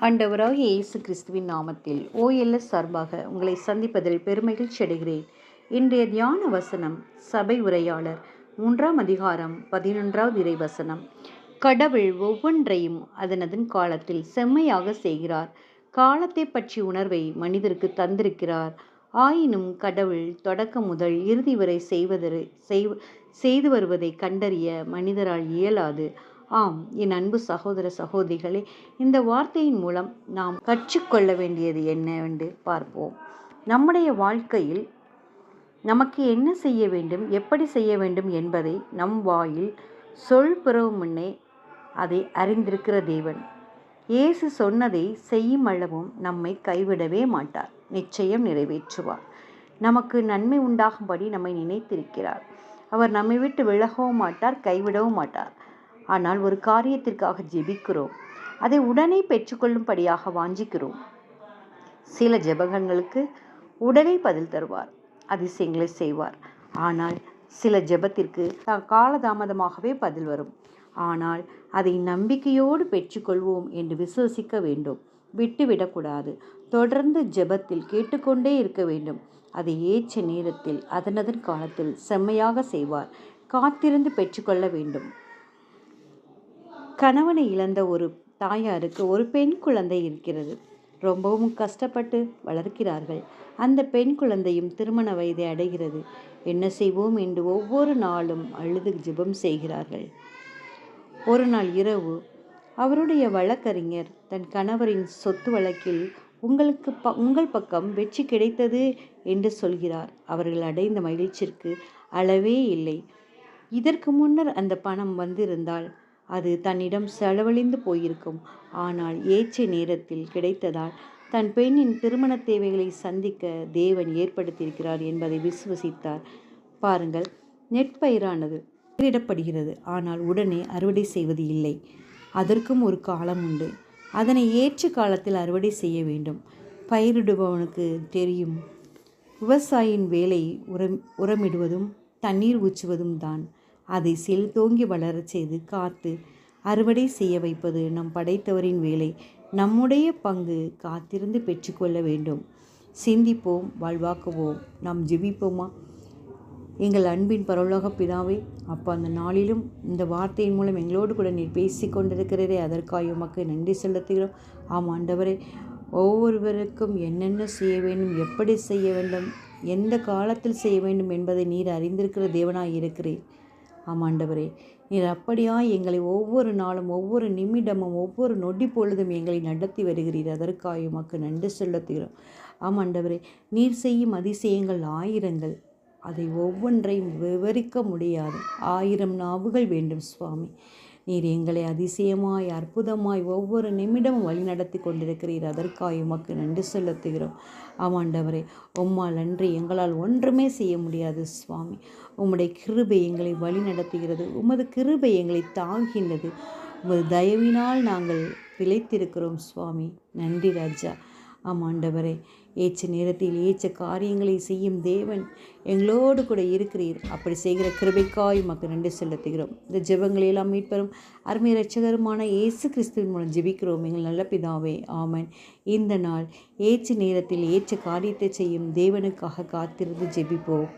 ஆண்டவராக இயேசு கிறிஸ்துவின் நாமத்தில் ஓஎல்எஸ் சார்பாக உங்களை சந்திப்பதில் பெருமகிழ்ச்சி அடைகிறேன். இன்றைய தியான வசனம் சபை உரையாளர் மூன்றாம் அதிகாரம் பதினொன்றாவது இறை வசனம். கடவுள் ஒவ்வொன்றையும் அதனதன் காலத்தில் செம்மையாக செய்கிறார். காலத்தை பற்றி உணர்வை மனிதருக்கு தந்திருக்கிறார். ஆயினும் கடவுள் தொடக்கம் முதல் இறுதி வரை செய்வதற்கு செய்- செய்து வருவதை கண்டறிய மனிதரால் இயலாது. ஆம் என் அன்பு சகோதர சகோதரிகளே இந்த வார்த்தையின் மூலம் நாம் கற்றுக்கொள்ள வேண்டியது என்னவென்று பார்ப்போம். நம்முடைய வாழ்க்கையில் நமக்கு என்ன செய்ய வேண்டும் எப்படி செய்ய வேண்டும் என்பதை நம் வாயில் சொல் முன்னே அதை அறிந்திருக்கிற தேவன். இயேசு சொன்னதை செய்யும் அளவும் நம்மை கைவிடவே மாட்டார். நிச்சயம் நிறைவேற்றுவார். நமக்கு நன்மை உண்டாகும்படி நம்மை நினைத்திருக்கிறார். அவர் நம்மை விட்டு விலகவும் மாட்டார் கைவிடவும் மாட்டார். ஆனால் ஒரு காரியத்திற்காக ஜெபிக்கிறோம். அதை உடனே பெற்றுக்கொள்ளும்படியாக வாஞ்சிக்கிறோம். சில ஜெபகங்களுக்கு உடனே பதில் தருவார் அதிசயங்களை செய்வார். ஆனால் சில ஜெபத்திற்கு த- காலதாமதமாகவே பதில் வரும். ஆனால் அதை நம்பிக்கையோடு பெற்றுக்கொள்வோம் என்று விசுவசிக்க வேண்டும். விட்டுவிடக்கூடாது. தொடர்ந்து ஜெபத்தில் கேட்டுக்கொண்டே இருக்க வேண்டும். அதை ஏற்ற நேரத்தில் அதனதன் காலத்தில் செம்மையாக செய்வார். காத்திருந்து பெற்றுக்கொள்ள வேண்டும். கணவனை இழந்த ஒரு தாயாருக்கு ஒரு பெண் குழந்தை இருக்கிறது. ரொம்பவும் கஷ்டப்பட்டு வளர்க்கிறார்கள். அந்த பெண் குழந்தையும் திருமண வயதை அடைகிறது. என்ன செய்வோம் என்று ஒவ்வொரு நாளும் அழுது ஜெபம் செய்கிறார்கள். ஒரு நாள் இரவு அவருடைய வழக்கறிஞர் தன் கணவரின் சொத்து வழக்கில் உங்களுக்கு ப உங்கள் பக்கம் வெற்றி கிடைத்தது என்று சொல்கிறார். அவர்கள் அடைந்த மகிழ்ச்சிக்கு அளவே இல்லை. இதற்கு முன்னர் அந்த பணம் வந்திருந்தால் அது தன்னிடம் செலவழிந்து போயிருக்கும். ஆனால் ஏற்ற நேரத்தில் கிடைத்ததால் தன் பெண்ணின் திருமண தேவைகளை சந்திக்க தேவன் ஏற்படுத்தியிருக்கிறார் என்பதை விசுவசித்தார். பாருங்கள் நெற்பயிரானது பயிரிடப்படுகிறது. ஆனால் உடனே அறுவடை செய்வது இல்லை. அதற்கும் ஒரு காலம் உண்டு. அதனை ஏற்ற காலத்தில் அறுவடை செய்ய வேண்டும். பயிரிடுபவனுக்கு தெரியும். விவசாயியின் வேலை உரம் உரமிடுவதும் தண்ணீர் ஊற்றுவதும் தான். அதை செல் தோங்கி வளரச் செய்து காத்து அறுவடை செய்ய வைப்பது நம் படைத்தவரின் வேலை. நம்முடைய பங்கு காத்திருந்து பெற்றுக்கொள்ள வேண்டும். சிந்திப்போம் வாழ்வாக்குவோம். நாம் ஜெபிப்போமா? எங்கள் அன்பின் பரலோக பிதாவே அப்போ அந்த நாளிலும் இந்த வார்த்தையின் மூலம் எங்களோடு கூட நீர் பேசி கொண்டிருக்கிறதே அதற்காக உமக்கு நன்றி செலுத்துகிறோம். ஆம் ஆண்டவரே ஒவ்வொருவருக்கும் என்னென்ன செய்ய வேண்டும் எப்படி செய்ய வேண்டும் எந்த காலத்தில் செய்ய வேண்டும் என்பதை நீர் அறிந்திருக்கிற தேவனாய் இருக்கிறீர். ஆம் ஆண்டவரே நீர் அப்படியாய் எங்களை ஒவ்வொரு நாளும் ஒவ்வொரு நிமிடமும் ஒவ்வொரு நொடி பொழுதும் எங்களை நடத்தி வருகிறீர். அதற்காக உமக்கு நன்றி செலுத்துகிறோம். ஆம் ஆண்டவரே நீர் செய்யும் அதிசயங்கள் ஆயிரங்கள். அதை ஒவ்வொன்றையும் விவரிக்க முடியாது. ஆயிரம் நாவுகள் வேண்டும் சுவாமி. நீர் எங்களை அதிசயமாய் அற்புதமாய் ஒவ்வொரு நிமிடமும் வழிநடத்தி கொண்டிருக்கிறீர். அதற்காக உமக்கு நன்றி செலுத்துகிறோம். ஆமாண்டவரே உம்மால் அன்றி எங்களால் ஒன்றுமே செய்ய முடியாது சுவாமி. உம்முடைய கிருபை எங்களை வழி நடத்துகிறது உமது கிருபை எங்களை தாங்கின்றது உமது தயவினால் நாங்கள் பிழைத்திருக்கிறோம் சுவாமி. நன்றி ராஜா. ஆமாண்டவரே ஏச்ச நேரத்தில் ஏச்ச காரியங்களை செய்யும் தேவன் எங்களோடு கூட இருக்கிறீர். அப்படி செய்கிற கிருபைக்காய் மக்கள் நன்றி செலுத்துகிறோம். இந்த ஜெபங்களை எல்லாம் மீட்பெறும் அருமை ரட்சகருமான இயேசு கிறிஸ்துவின் மூலம் ஜெபிக்கிறோம். எங்கள் நல்ல பிதாவே ஆமன். இந்த நாள் ஏற்ற நேரத்தில் ஏச்ச காரியத்தை செய்யும் தேவனுக்காக காத்திருந்து ஜெபிப்போம்.